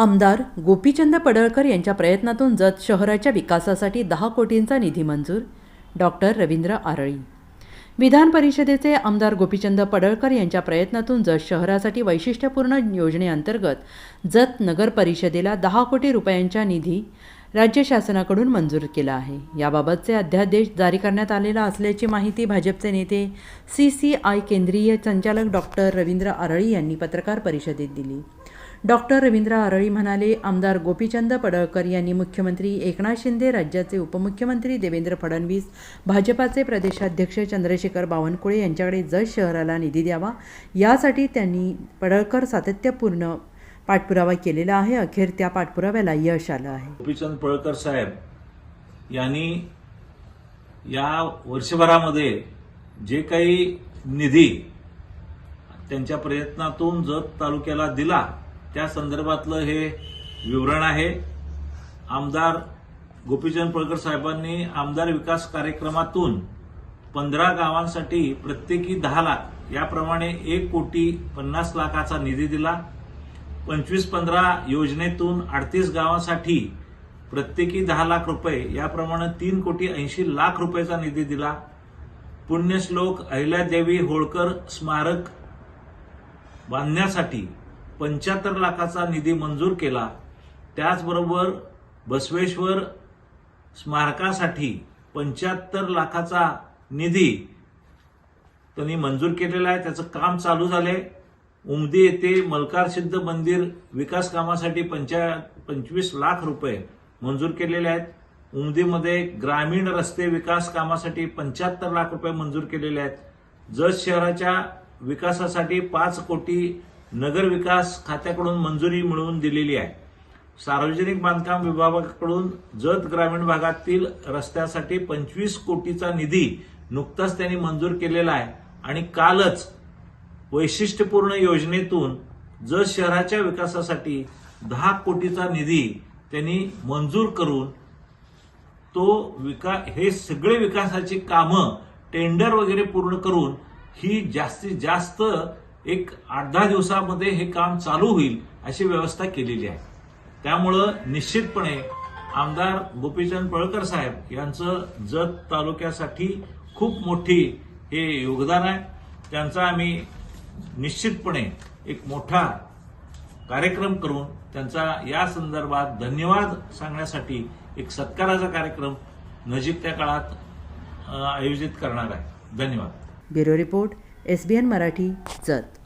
आमदार गोपीचंद पडळकर यांच्या प्रयत्नातून जत शहराच्या विकासासाठी दहा कोटींचा निधी मंजूर डॉक्टर रवींद्र आरळी. विधान परिषदेचे आमदार गोपीचंद पडळकर यांच्या प्रयत्नातून जत शहरासाठी वैशिष्ट्यपूर्ण योजनेअंतर्गत जत नगर परिषदेला दहा कोटी रुपयांच्या निधी राज्य शासनाकडून मंजूर केला आहे. याबाबतचे अध्यादेश जारी करण्यात आलेला असल्याची माहिती भाजपचे नेते सी सी आय केंद्रीय संचालक डॉक्टर रवींद्र आरळी यांनी पत्रकार परिषदेत दिली. डॉक्टर रवींद्र आरळी म्हणाले आमदार गोपीचंद पडळकर यांनी मुख्यमंत्री एकनाथ शिंदे राज्याचे उपमुख्यमंत्री देवेंद्र फडणवीस भाजपाचे प्रदेशाध्यक्ष चंद्रशेखर बावनकुळे यांच्याकडे जत शहराला निधी द्यावा. यासाठी त्यांनी पडळकर सातत्यपूर्ण पाठपुरावा केलेला आहे. अखेर त्या पाठपुराव्याला यश आलं आहे. गोपीचंद पळकर साहेब यांनी या वर्षभरामध्ये जे काही निधी त्यांच्या प्रयत्नातून जत तालुक्याला दिला त्या संदर्भातलं हे विवरण आहे. आमदार गोपीचंद पळकर साहेबांनी आमदार विकास कार्यक्रमातून पंधरा गावांसाठी प्रत्येकी दहा लाख याप्रमाणे एक कोटी पन्नास लाखाचा निधी दिला. पंचवीस पंधरा योजनेतून अडतीस गावांसाठी प्रत्येकी दहा लाख रुपये याप्रमाणे तीन कोटी ऐंशी लाख रुपयाचा निधी दिला. पुण्यश्लोक अहिल्यादेवी होळकर स्मारक बांधण्यासाठी पंच्याहत्तर लाखाचा निधी मंजूर केला. त्याचबरोबर बसवेश्वर स्मारकासाठी पंच्याहत्तर लाखाचा निधी त्यांनी मंजूर केलेला आहे. त्याचं काम चालू झालंय. उमदी येथे मलकार सिद्ध मंदिर विकास कामासाठी पंचा पंचवीस लाख रुपये मंजूर केलेले आहेत. उमदीमध्ये ग्रामीण रस्ते विकास कामासाठी पंच्याहत्तर लाख रुपये मंजूर केलेले आहेत. जत शहराच्या विकासासाठी पाच कोटी नगर विकास खात्याकडून मंजुरी मिळवून दिलेली आहे. सार्वजनिक बांधकाम विभागाकडून जत ग्रामीण भागातील रस्त्यासाठी पंचवीस कोटीचा निधी नुकताच त्यांनी मंजूर केलेला आहे आणि कालच वैशिष्ट्यपूर्ण योजनेतून जत शहराच्या विकासासाठी दहा कोटीचा निधी त्यांनी मंजूर करून तो विका हे सगळे विकासाची कामं टेंडर वगैरे पूर्ण करून ही जास्तीत जास्त एक आठ दहा दिवसामध्ये हे काम चालू होईल अशी व्यवस्था केलेली आहे. त्यामुळं निश्चितपणे आमदार गोपीचंद पळकर साहेब यांचं जत तालुक्यासाठी खूप मोठी हे योगदान आहे. त्यांचा आम्ही निश्चितपणे एक मोठा कार्यक्रम करून त्यांचा या संदर्भात धन्यवाद सांगण्यासाठी एक सत्काराचा कार्यक्रम नजीकच्या काळात आयोजित करणार आहे. धन्यवाद. Bureau report S B N Marathi Jath.